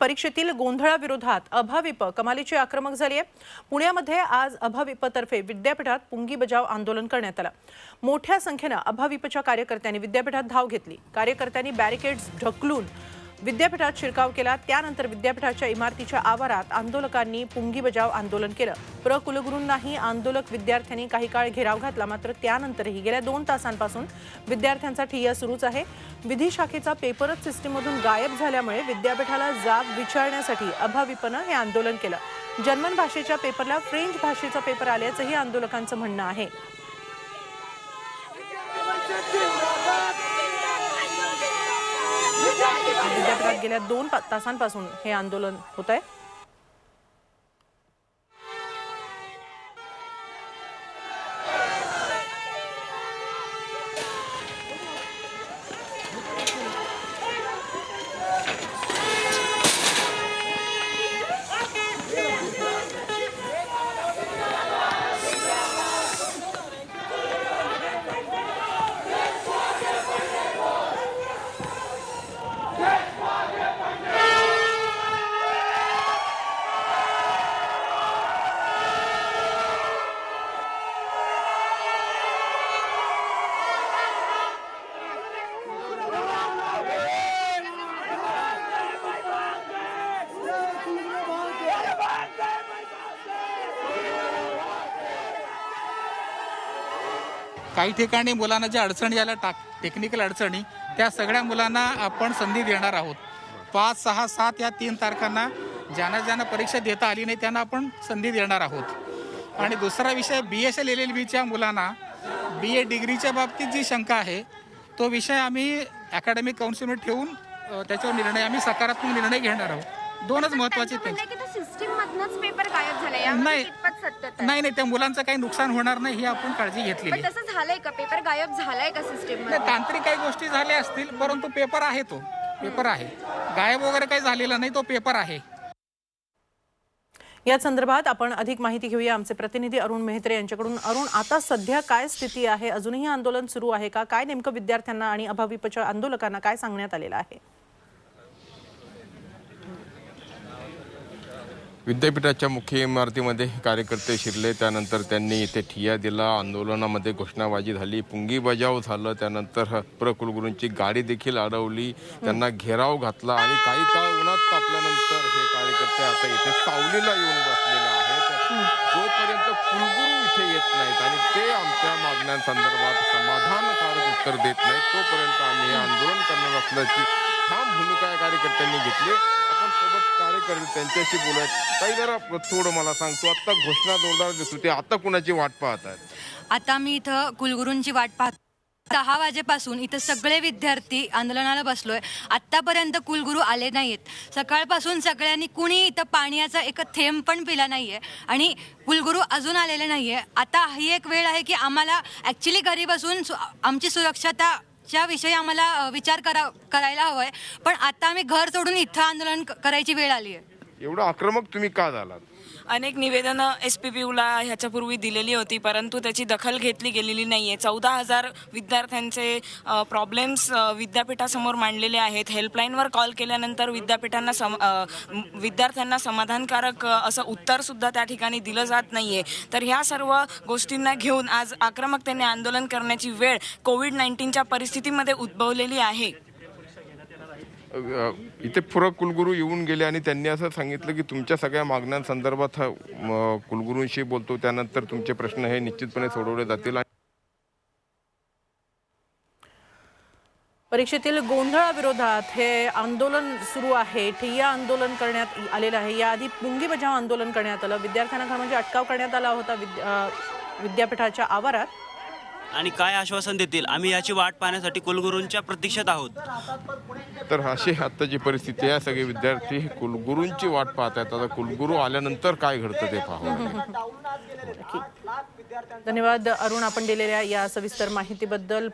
परीक्षेतील गोंधळाविरोधात अभाविप कमालीची आक्रमक झाली आहे पुण्यामध्ये आज अभाविपतर्फे विद्यापीठात पुंगी बजाव आंदोलन करण्यात आलं. मोठ्या संख्येनं अभाविपच्या कार्यकर्त्यांनी विद्यापीठात धाव घेतली. कार्यकर्त्यांनी बॅरिकेड्स ढकलून विद्यापीठात शिरकाव केला. त्यानंतर विद्यापीठाच्या इमारतीच्या आवारात आंदोलकांनी पुंगी बजाव आंदोलन केलं. प्र. कुलगुरूंनाही आंदोलक विद्यार्थ्यांनी काही काळ घेराव घातला. मात्र त्यानंतरही गेल्या दोन तासांपासून विद्यार्थ्यांचा ठिय्या सुरूच आहे. विधी शाखेचा पेपरच सिस्टीममधून गायब झाल्यामुळे विद्यापीठाला जाब विचारण्यासाठी अभाविपनं हे आंदोलन केलं. जर्मन भाषेच्या पेपरला फ्रेंच भाषेचा पेपर आल्याचंही आंदोलकांचं म्हणणं आहे. विद्यापीठात गेल्या दोन तासांपासून हे आंदोलन होत आहे काही ठिकाणी मुलांना ज्या अडचणी आल्या टाक टेक्निकल अडचणी त्या सगळ्या मुलांना आपण संधी देणार आहोत. पाच सहा सात या तीन तारखांना ज्यांना ज्यांना परीक्षा देता आली नाही त्यांना आपण संधी देणार आहोत. आणि दुसरा विषय B S L L L बीच्या मुलांना बी ए डिग्रीच्या बाबतीत जी शंका आहे तो विषय आम्ही अकॅडमिक काउन्सिलवर ठेवून त्याच्यावर निर्णय आम्ही सकारात्मक निर्णय घेणार आहोत. दोनच महत्त्वाचे नाही. सत्यता? नाही नाही त्या मुलांचं काही नुकसान होणार नाही ही आपण काळजी पण आहे. तसं झालंय का? पेपर गायब झालाय का सिस्टीम नाही तांत्रिक काही गोष्टी झाल्या असतील परंतु पेपर आहे तो. पेपर आहे. गायब वगैरे काही झालेला नाही तो पेपर आहे. या संदर्भात आपण अधिक माहिती घेऊया. आमचे प्रतिनिधी अरुण मेहत्रे यांच्याकडून. अरुण आता सध्या काय स्थिती आहे? अजूनही आंदोलन सुरू आहे का? काय नेमकं विद्यार्थ्यांना आणि अभाविपच्या आंदोलकांना काय सांगण्यात आलेलं आहे? विद्यापीठाच्या मुख्य इमारतीमध्ये कार्यकर्ते शिरले. त्यानंतर त्यांनी इथे ठिया दिला. आंदोलनामध्ये घोषणाबाजी झाली. पुंगी बजाव झालं. त्यानंतर प्रकुलगुरूंची गाडी देखील अडवली. त्यांना घेराव घातला आणि काही काळ उन्हात तापल्यानंतर हे कार्यकर्ते आता इथे सावलीला येऊन बसलेले आहेत. जोपर्यंत कुलगुरू इथे येत नाहीत आणि ते आमच्या मागण्यांसंदर्भात समाधानकारक उत्तर देत नाहीत तोपर्यंत आम्ही हे आंदोलन करणार असल्याची ठाम भूमिका या कार्यकर्त्यांनी घेतली. आपण सोबत कार्यकर्ते त्यांच्याशी बोलत काही जरा थोडं मला सांगतो. आता घोषणा जोरदार दिसत ते आता कुणाची वाट पाहत आहेत? आता मी इथं कुलगुरूंची वाट पाहत दहा वाजेपासून इथं सगळे विद्यार्थी आंदोलनाला बसलोय. आत्तापर्यंत कुलगुरू आले नाहीत. सकाळपासून सगळ्यांनी कुणी इथं पाण्याचा एक थेंब पण पिला नाहीये. आणि कुलगुरू अजून आलेले नाहीये. आता ही एक वेळ आहे की आम्हाला ॲक्च्युली घरी बसून सु- आमची सुरक्षता च्या विषयी आम्हाला विचार करा करायला हवंय. पण आता आम्ही घर सोडून इथं आंदोलन क- करायची वेळ आली आहे एवढं आक्रमक तुम्ही का झालात? अनेक निवेदनं एस पी पी यूला ह्याच्यापूर्वी दिलेली होती परंतु त्याची दखल घेतली गेलेली नाही आहे चौदा हजार विद्यार्थ्यांचे प्रॉब्लेम्स विद्यापीठासमोर मांडलेले आहेत. हेल्पलाईनवर कॉल केल्यानंतर विद्यापीठांना सम विद्यार्थ्यांना समाधानकारक असं उत्तरसुद्धा त्या ठिकाणी दिलं जात नाही आहे तर ह्या सर्व गोष्टींना घेऊन आज आक्रमकतेने आंदोलन करण्याची वेळ कोविड नाईन्टीनच्या परिस्थितीमध्ये उद्भवलेली आहे. इथे पुर कुलगुरू येऊन गेले आणि त्यांनी असं सांगितलं की तुमच्या सगळ्या मागण्यांसंदर्भात कुलगुरूंशी बोलतो. त्यानंतर तुमचे प्रश्न हे निश्चितपणे सोडवले जातील. परीक्षेतील गोंधळाविरोधात हे आंदोलन सुरू आहे. ठिय्या आंदोलन करण्यात आलेलं आहे. याआधी पुंगी बजाव आंदोलन करण्यात आलं. विद्यार्थ्यांना म्हणजे अटकाव करण्यात आला होता. विद्यापीठाच्या आवारात. आणि काय आश्वासन देतील? आम्ही याची वाट पाहण्यासाठी कुलगुरूंच्या प्रतीक्षेत आहोत. तर अशी आत्ताची परिस्थिती आहे सगळे विद्यार्थी कुलगुरूंची वाट पाहत आहेत आता कुलगुरू आल्यानंतर काय घडतं ते पाहू. धन्यवाद अरुण. आपण दिलेल्या या सविस्तर माहितीबद्दल.